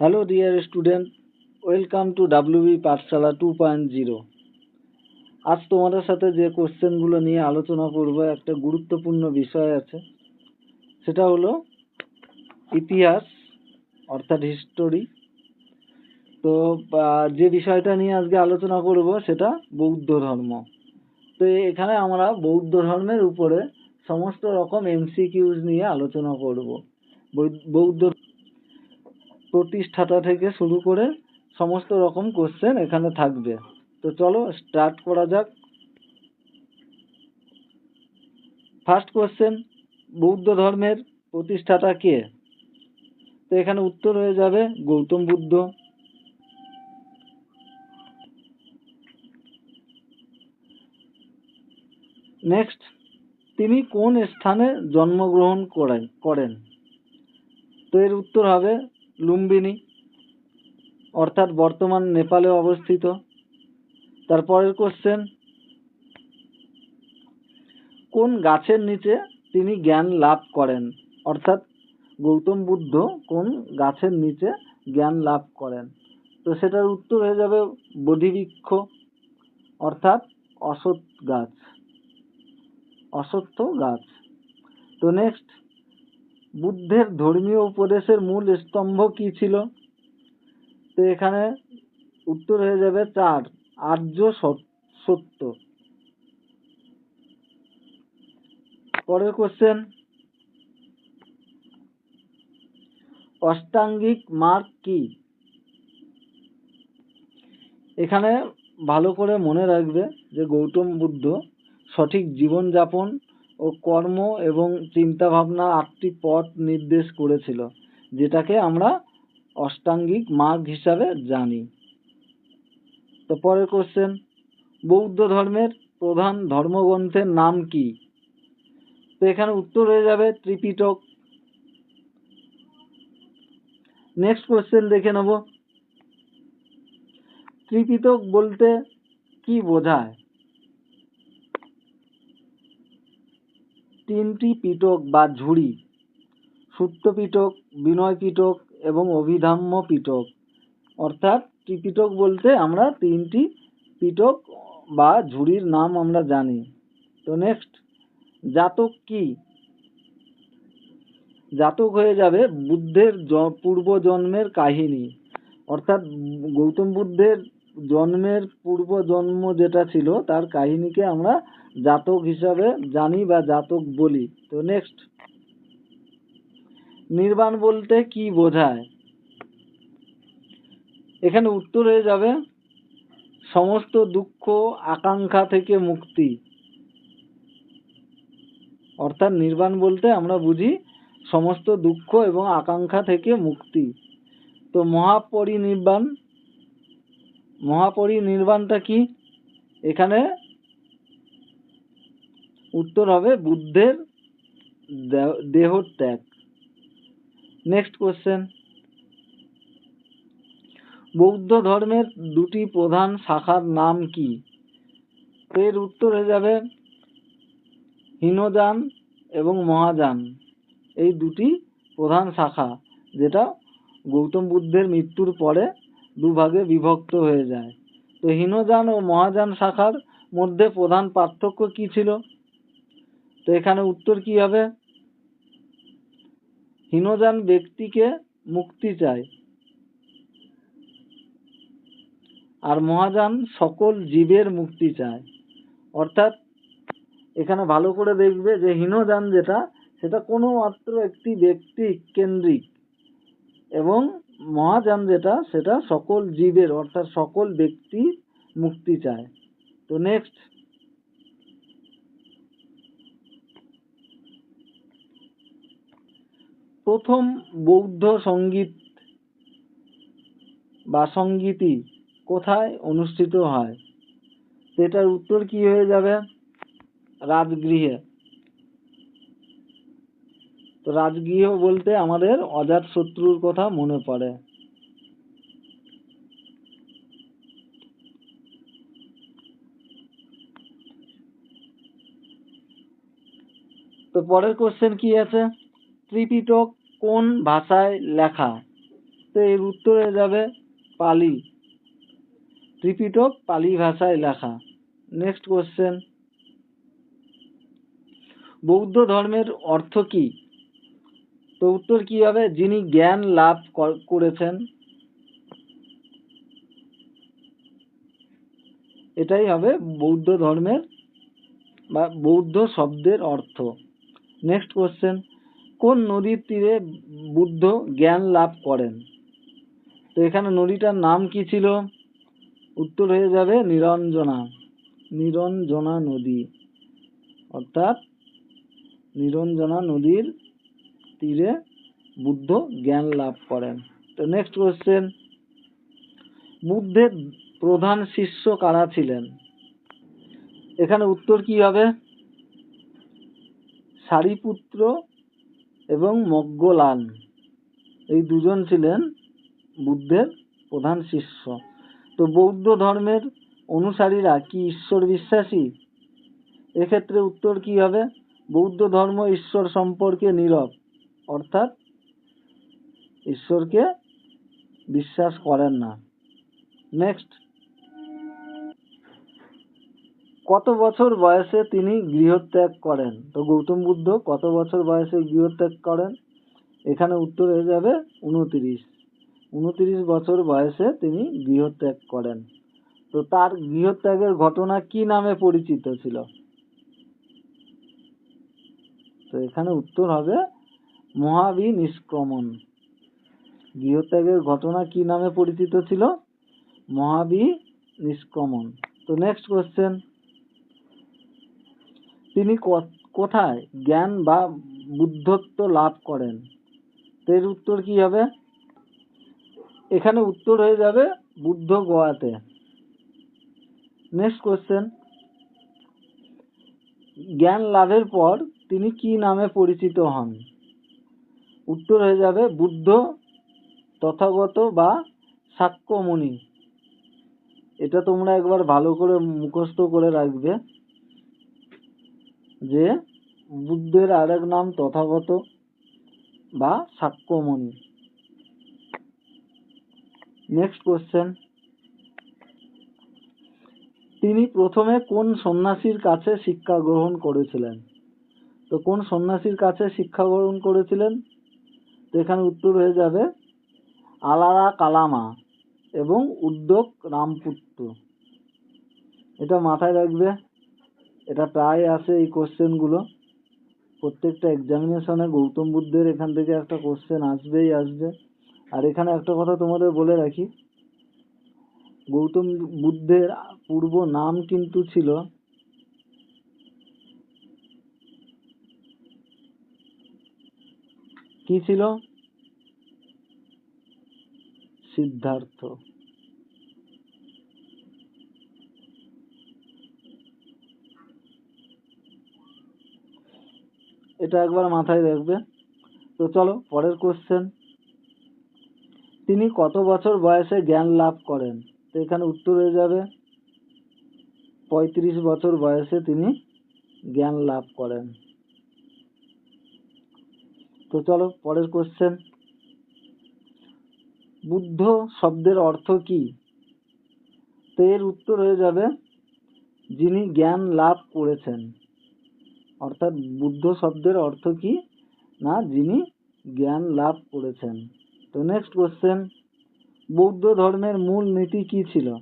Hello dear student welcome to WB Pathshala two point zero আজ তোমাদের সাথে যে কোশ্চেনগুলো নিয়ে আলোচনা করব, একটা গুরুত্বপূর্ণ বিষয় আছে। সেটা হলো ইতিহাস, অর্থাৎ হিস্টোরি তো যে বিষয়টা নিয়ে আজকে আলোচনা করব, সেটা বৌদ্ধ ধর্ম। তো, এখানে আমরা বৌদ্ধ ধর্মের উপরে সমস্ত রকম এমসিকিউজ নিয়ে আলোচনা করব। বৌদ্ধ প্রতিষ্ঠাতা থেকে শুরু করে সমস্ত রকম কোশ্চেন এখানে থাকবে। তো চলো স্টার্ট করা যাক। ফার্স্ট কোশ্চেন বৌদ্ধ ধর্মের প্রতিষ্ঠাতা কে? তো এখানে উত্তর হয়ে যাবে গৌতম বুদ্ধ। নেক্সট তিনি কোন স্থানে জন্মগ্রহণ করেন করেন? তো এর উত্তর হবে লুম্বিনী, অর্থাৎ বর্তমান নেপালে অবস্থিত। তারপরের কোশ্চেন কোন গাছের নিচে তিনি জ্ঞান লাভ করেন? অর্থাৎ গৌতম বুদ্ধ কোন গাছের নিচে জ্ঞান লাভ করেন? তো সেটার উত্তর হয়ে যাবে বোধিবৃক্ষ, অর্থাৎ অসৎ গাছ। অসত্য গাছ। তো নেক্সট বুদ্ধের ধর্মীয় উপদেশের মূল স্তম্ভ কি ছিল? তো এখানে উত্তর হয়ে যাবে চার, আর্য সত- সত্য। পরের কোশ্চেন অষ্টাঙ্গিক মার্গ কি? এখানে ভালো করে মনে রাখবে যে গৌতম বুদ্ধ সঠিক জীবনযাপন ও কর্ম এবং চিন্তা ভাবনা আটটি পথ নির্দেশ করেছিল, যেটাকে আমরা অষ্টাঙ্গিক মার্গ হিসাবে জানি। তো পরের কোশ্চেন বৌদ্ধ ধর্মের প্রধান ধর্মগ্রন্থের নাম কি? তো এখানে উত্তর হয়ে যাবে ত্রিপিটক। নেক্সট কোশ্চেন দেখে নেব। ত্রিপিটক বলতে কি বোঝায়? তিনটি পিটক বা ঝুড়ি সূত্র পিটক বিনয় পিটক এবং অভিধাম্য পিটক। অর্থাৎ ত্রিপিটক বলতে আমরা তিনটি পিটক বা ঝুড়ির নাম আমরা জানি। তো নেক্সট জাতক কি? জাতক হয়ে যাবে বুদ্ধের পূর্বজন্মের কাহিনী। অর্থাৎ গৌতম বুদ্ধের জন্মের পূর্ব জন্ম যেটা ছিল, তার কাহিনীকে আমরা জাতক হিসাবে জানি বা জাতক বলি। তো নেক্সট নির্বাণ বলতে কি বোঝায়? এখানে উত্তর হয়ে যাবে, সমস্ত দুঃখ, আকাঙ্ক্ষা থেকে মুক্তি। অর্থাৎ নির্বাণ বলতে আমরা বুঝি সমস্ত দুঃখ এবং আকাঙ্ক্ষা থেকে মুক্তি। তো মহাপরিনির্বাণ, মহাপরিনির্বাণটা কি? এখানে উত্তর হবে বুদ্ধের দেহ ত্যাগ। নেক্সট কোশ্চেন বৌদ্ধ ধর্মের দুটি প্রধান শাখার নাম কি? এর উত্তর হয়ে যাবে হীনযান এবং মহাযান। এই দুটি প্রধান শাখা, যেটা গৌতম বুদ্ধের মৃত্যুর পরে দুভাগে বিভক্ত হয়ে যায়। তো হীনযান ও মহাযান শাখার মধ্যে প্রধান পার্থক্য কি ছিল? তো এখানে উত্তর কি হবে? হীনযান ব্যক্তিকে মুক্তি চায়। আর মহাযান সকল জীবের মুক্তি চায়। অর্থাৎ এখানে ভালো করে দেখবে যে হীনযান যেটা, সেটা কোনো মাত্র একটি ব্যক্তি কেন্দ্রিক। এবং মহাযান যেটা, সেটা সকল জীবের, অর্থাৎ সকল ব্যক্তি মুক্তি চায়। তো নেক্সট প্রথম বৌদ্ধ সংগীত বা সঙ্গীতি কোথায় অনুষ্ঠিত হয়? তো এটার উত্তর কি হয়ে যাবে? রাজগৃহে। তো রাজগৃহ বলতে আমাদের অজাত শত্রুর কথা মনে পড়ে। তো পরের কোশ্চেন কি আছে? ত্রিপিটক কোন ভাষায় লেখা? তো এর উত্তর হয়ে যাবে পালি। ত্রিপিটক পালি ভাষায় লেখা। নেক্সট কোশ্চেন বৌদ্ধ ধর্মের অর্থ কি? তো উত্তর কি হবে? যিনি জ্ঞান লাভ কর- করেছেন। এটাই হবে বৌদ্ধ ধর্মের বা বৌদ্ধ শব্দের অর্থ। নেক্সট কোশ্চেন কোন নদীর তীরে বুদ্ধ জ্ঞান লাভ করেন? তো এখানে নদীটার নাম কি ছিল? উত্তর হয়ে যাবে নিরঞ্জনা। নিরঞ্জনা নদী। অর্থাৎ নিরঞ্জনা নদীর তীরে বুদ্ধ জ্ঞান লাভ করেন। তো নেক্সট কোশ্চেন বুদ্ধের প্রধান শিষ্য কারা ছিলেন? এখানে উত্তর কি হবে? সারিপুত্র এবং মগ্গলান। এই দুজন ছিলেন বুদ্ধের প্রধান শিষ্য। তো বৌদ্ধ ধর্মের অনুসারীরা কি ঈশ্বর বিশ্বাসী? এক্ষেত্রে উত্তর কি হবে? বৌদ্ধ ধর্ম ঈশ্বর সম্পর্কে নীরব, অর্থাৎ ঈশ্বরকে বিশ্বাস করেন না। নেক্সট কত বছর বয়সে তিনি গৃহত্যাগ করেন? তো গৌতম বুদ্ধ কত বছর বয়সে গৃহত্যাগ করেন? এখানে উত্তর হয়ে যাবে উনত্রিশ উনত্রিশ বছর বয়সে তিনি গৃহত্যাগ করেন। তো তার গৃহত্যাগের ঘটনা কি নামে পরিচিত ছিল? তো এখানে উত্তর হবে মহাবী নিষ্ক্রমণ গৃহত্যাগের ঘটনা কি নামে পরিচিত ছিল? মহাবী নিষ্ক্রমণ তো নেক্সট কোশ্চেন তিনি কোথায় জ্ঞান বা বুদ্ধত্ব লাভ করেন? তো এর উত্তর কি হবে? এখানে উত্তর হয়ে যাবে বুদ্ধ গোয়াতে। নেক্সট কোশ্চেন জ্ঞান লাভের পর তিনি কি নামে পরিচিত হন? উত্তর হয়ে যাবে বুদ্ধ, তথাগত বা সাক্ষ্যমণি। এটা তোমরা একবার ভালো করে মুখস্থ করে রাখবে। যে বুদ্ধের আরেক নাম তথাগত বা সাক্ষ্যমণি। নেক্সট কোশ্চেন তিনি প্রথমে কোন সন্ন্যাসীর কাছে শিক্ষা গ্রহণ করেছিলেন? তো কোন সন্ন্যাসীর কাছে শিক্ষা গ্রহণ করেছিলেন? তো এখানে উত্তর হয়ে যাবে, আলারা কালামা এবং উদ্যোগ রামপুত্র। এটা মাথায় রাখবে। এটা প্রায় আসে এই কোশ্চেনগুলো। প্রত্যেকটা এক্সামিনেশনে গৌতম বুদ্ধের এখান থেকে একটা কোশ্চেন আসবেই আসবে। আর এখানে একটা কথা তোমাদের বলে রাখি, গৌতম বুদ্ধের পূর্ব নাম কিন্তু ছিল কি ছিল? সিদ্ধার্থ। এটা একবার মাথায় রাখবে তো চলো, পরের কোশ্চেন তিনি কত বছর বয়সে জ্ঞান লাভ করেন? তো এখানে উত্তর হয়ে যাবে, পঁয়ত্রিশ বছর বয়সে তিনি জ্ঞান লাভ করেন। তো চলো, পরের কোশ্চেন বুদ্ধ শব্দের অর্থ কি? তো এর উত্তর হয়ে যাবে, যিনি জ্ঞান লাভ করেছেন। অর্থাৎ বুদ্ধ শব্দের অর্থ কি? না, যিনি জ্ঞান লাভ করেছেন। তো নেক্সট কোশ্চেন বৌদ্ধ ধর্মের মূল নীতি কি ছিল?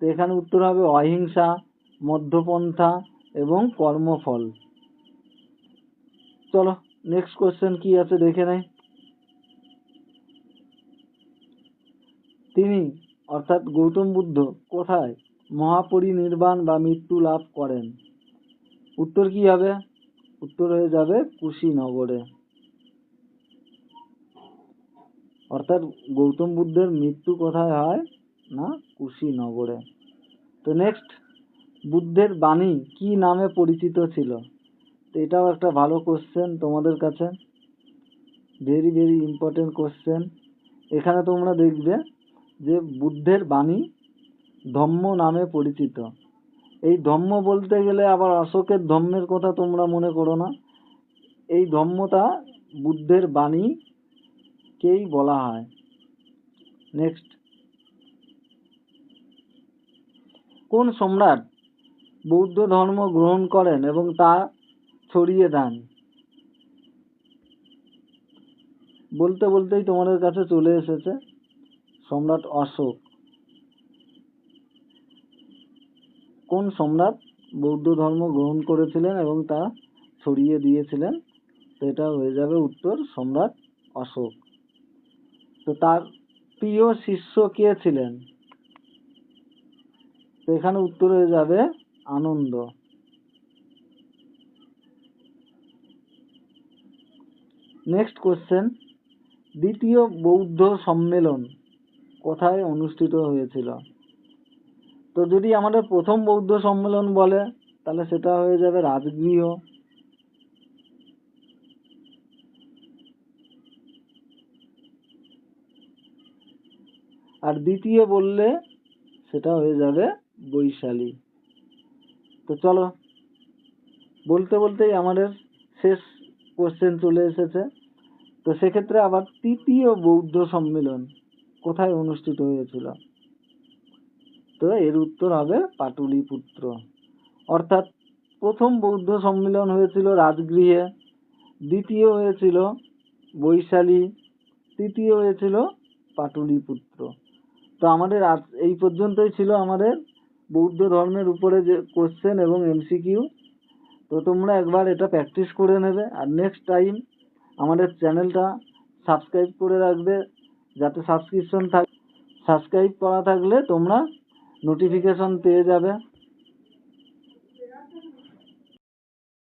তো এখানে উত্তর হবে অহিংসা, মধ্যপন্থা এবং কর্মফল। চলো নেক্সট কোশ্চেন কি আছে দেখে নেই? তিনি, অর্থাৎ গৌতম বুদ্ধ, কোথায়? মহাপরিনির্বাণ বা মৃত্যু লাভ করেন। উত্তর কি হবে? উত্তর হয়ে যাবে কুশীনগরে। অর্থাৎ গৌতম বুদ্ধের মৃত্যু কোথায় হয়? না, কুশীনগরে। তো নেক্সট বুদ্ধের বাণী কি নামে পরিচিত ছিল? তো এটাও একটা ভালো কোশ্চেন তোমাদের কাছে। ভেরি ভেরি ইম্পর্টেন্ট কোশ্চেন এখানে তোমরা দেখবে যে বুদ্ধের বাণী ধম্ম নামে পরিচিত। এই ধম্ম বলতে গেলে আবার অশোকের ধম্মের কথা তোমরা মনে করো না। এই ধম্মটা বুদ্ধের বাণীকেই বলা হয়? নেক্সট কোন সম্রাট বৌদ্ধ ধর্ম গ্রহণ করেন এবং তা ছড়িয়ে দেন? বলতে বলতেই তোমাদের কাছে চলে এসেছে সম্রাট অশোক। কোন সম্রাট বৌদ্ধ ধর্ম গ্রহণ করেছিলেন এবং তা ছড়িয়ে দিয়েছিলেন। তো এটা হয়ে যাবে উত্তর, সম্রাট অশোক। তো তার প্রিয় শিষ্য কে ছিলেন? তো এখানে উত্তর হয়ে যাবে আনন্দ। নেক্সট কোশ্চেন দ্বিতীয় বৌদ্ধ সম্মেলন কোথায় অনুষ্ঠিত হয়েছিল? তো যদি আমাদের প্রথম বৌদ্ধ সম্মেলন বলে, তাহলে সেটা হয়ে যাবে রাজগৃহ। আর দ্বিতীয় বললে সেটা হয়ে যাবে বৈশালী। তো চলো, বলতে বলতেই আমাদের শেষ কোশ্চেন চলে এসেছে। তো সেক্ষেত্রে আবার তৃতীয় বৌদ্ধ সম্মেলন কোথায় অনুষ্ঠিত হয়েছিল? তো এর উত্তর হবে পাটুলিপুত্র। অর্থাৎ প্রথম বৌদ্ধ সম্মেলন হয়েছিল রাজগৃহে, দ্বিতীয় হয়েছিল বৈশালী, তৃতীয় হয়েছিল পাটুলিপুত্র। তো আমাদের আজ এই পর্যন্তই ছিল আমাদের বৌদ্ধ ধর্মের উপরে যে কোশ্চেন এবং এমসিকিউ তো তোমরা একবার এটা প্র্যাকটিস করে নেবে। আর নেক্সট টাইম আমাদের চ্যানেলটা সাবস্ক্রাইব করে রাখবে। যাতে সাবস্ক্রিপশন থাক সাবস্ক্রাইব করা থাকলে তোমরা নোটিফিকেশন পেয়ে যাবে।